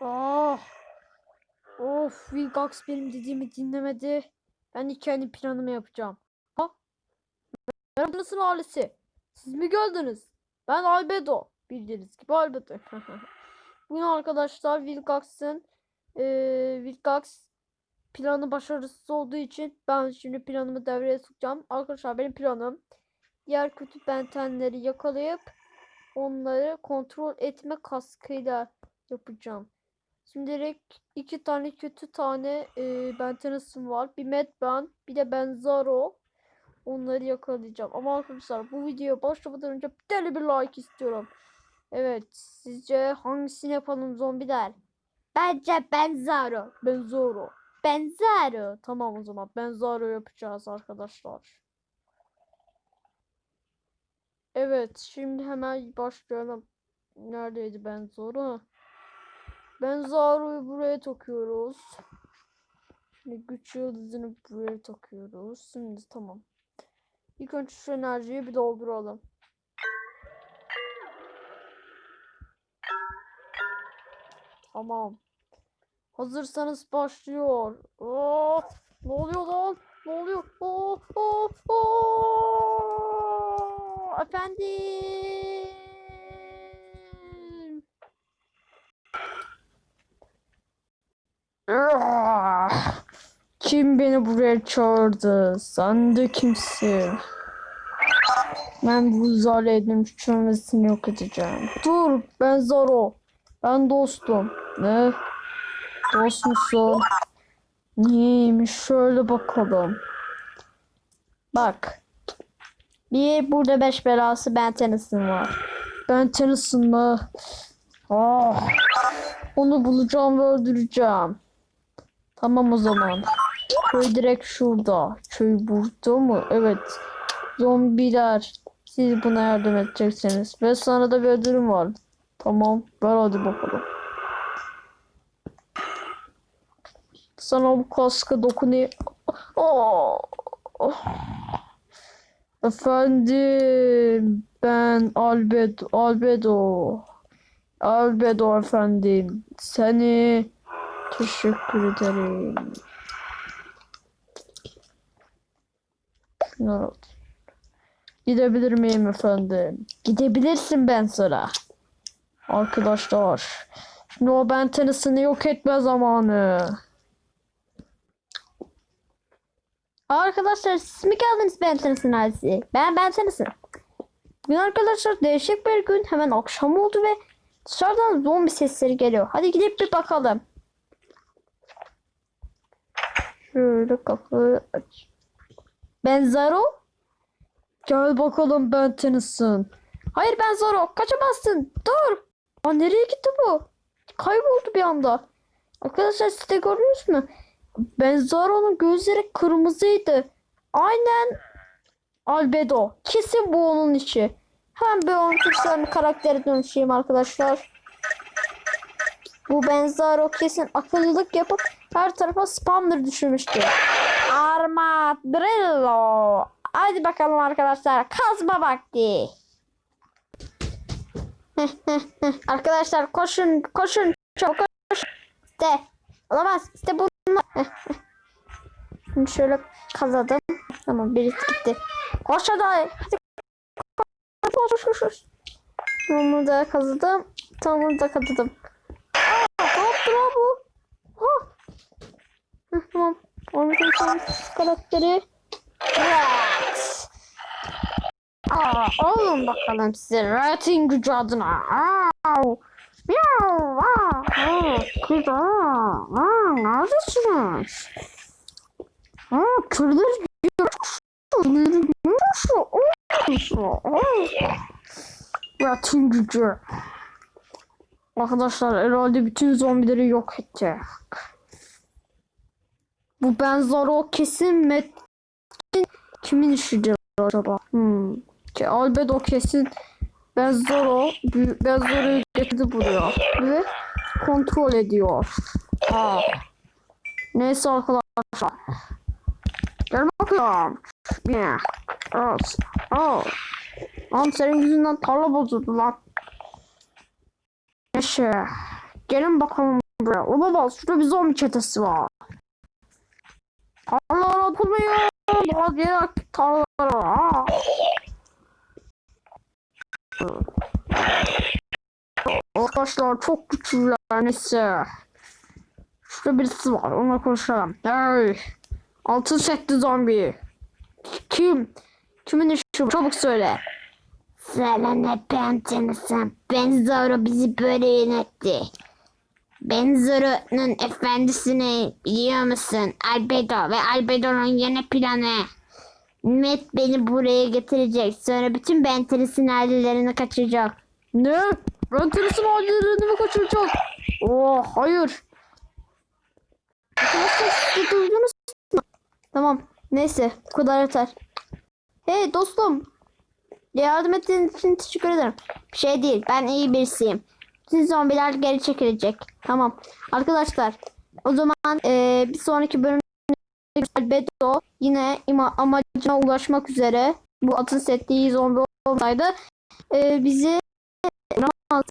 Ah. Of, Wilcox benim dediğimi dinlemedi. Ben de kendi planımı yapacağım. Ha? Merhaba nasıl ailesi? Siz mi geldiniz? Ben Albedo. Bildiğiniz gibi Albedo. Bugün arkadaşlar Wilcox'ın eee Wilcox planı başarısız olduğu için ben şimdi planımı devreye sokacağım. Arkadaşlar benim planım diğer kötü bentenleri yakalayıp onları kontrol etme kaskıyla yapacağım. Şimdilik iki tane kötü tane e, bentenasım var. Bir Medban, bir de Benzaro. Onları yakalayacağım. Ama arkadaşlar bu videoya başlamadan önce deli bir like istiyorum. Evet, sizce hangisini yapalım zombiler? Bence Benzaro. Benzaro. Benzaro. Tamam o zaman Benzaro yapacağız arkadaşlar. Evet, şimdi hemen başlayalım. Neredeydi Benzaro? Benzaro'yu buraya takıyoruz. Şimdi güç yıldızını buraya takıyoruz. Şimdi tamam. İlk önce şu enerjiyi bir dolduralım. Tamam. Hazırsanız başlıyor. Oh, ne oluyor lan? Ne oluyor? Oh, oh, oh. Efendim. Kim beni buraya çağırdı? Sen de kimsin? Ben bu zaletin çömesini yok edeceğim. Dur, ben Zoro. Ben dostum. Ne? Dost musun? Neymiş? Şöyle bakalım. Bak. Bir burada beş belası Ben Tennyson var. Ben Tennyson mı? Ah. Onu bulacağım ve öldüreceğim. Tamam o zaman. Köy direkt şurada. Köy burada mı? Evet. Zombiler. Siz buna yardım edeceksiniz. Ve sana da bir ödülüm var. Tamam. Ver hadi bakalım. Sana bu kaskı dokunayım. Efendim. Ben Albedo. Albedo. Albedo efendim. Seni teşekkür ederim. Şunları al. Gidebilir miyim efendim? Gidebilirsin ben sıra. Arkadaşlar. Şimdi o ben tenisini yok etme zamanı. Arkadaşlar siz mi geldiniz ben tenisin ailesi? Ben ben tenisin. Bugün arkadaşlar değişik bir gün. Hemen akşam oldu ve dışarıdan zombi sesleri geliyor. Hadi gidip bir bakalım. Şöyle kapıyı aç. Ben Zaro. Gel bakalım ben Tennyson. Hayır ben Zaro. Kaçamazsın. Dur. Aa, nereye gitti bu? Kayboldu bir anda. Arkadaşlar siz de gördünüz mü? Ben Zaro'nun gözleri kırmızıydı. Aynen Albedo. Kesin bu onun içi. Hemen bir onun bir karaktere dönüşeyim arkadaşlar. Bu Benzaro kesin akıllılık yapıp her tarafa spamdır düşürmüştü. Armadillo. Hadi bakalım arkadaşlar. Kazma vakti. arkadaşlar koşun koşun çok koşun. İşte olamaz. İşte bunlar. Şimdi şöyle kazadım. Tamam birisi gitti. Koş hadi. Hadi koş koş. koş. Bunu da kazıdım. Tamam bunu da kazıdım. Aa, ne yaptı lan bu? Ha. Tamam. Onu karakteri. Evet. Aa, olun bakalım size rating gücü adına. Au. Miau. Aa, aa, kız, aa, aa, neredesiniz? Aa, kırdır Rating gücü. Arkadaşlar herhalde bütün zombileri yok edecek. Bu Benzaro kesin Met kimin işidir acaba? Hmm. Ki Albedo kesin Benzaro Benzoro'yu getirdi buraya ve kontrol ediyor. Aa. Neyse arkadaşlar. Gel bakalım. Bir. Evet. Oh. Lan senin yüzünden tarla bozuldu lan. Neyse. Gelin bakalım buraya. Olamaz. Şurada bir zombi çetesi var. Tarlalara atılmıyor. Daha diğer tarlalara. Arkadaşlar çok güçlüler neyse. Şurada birisi var onunla konuşalım. Hey. Altın setli zombi. Kim? Kimin işi bu? Çabuk söyle. Sen ne pençenisin? Ben Zoro bizi böyle yönetti. Ben Zoro'nun efendisini biliyor musun? Albedo ve Albedo'nun yeni planı. Met beni buraya getirecek. Sonra bütün Benteris'in ailelerini kaçıracak. Ne? Renteris'in ailelerini mi kaçıracak? Oo hayır. Tamam. Neyse bu kadar yeter. Hey dostum. Yardım ettiğin için teşekkür ederim. Bir şey değil. Ben iyi birisiyim. Bütün zombiler geri çekilecek. Tamam. Arkadaşlar o zaman eee, bir sonraki bölümde Bedo yine ima- amacına ulaşmak üzere bu atın settiği zombi olsaydı eee, bizi Ramazan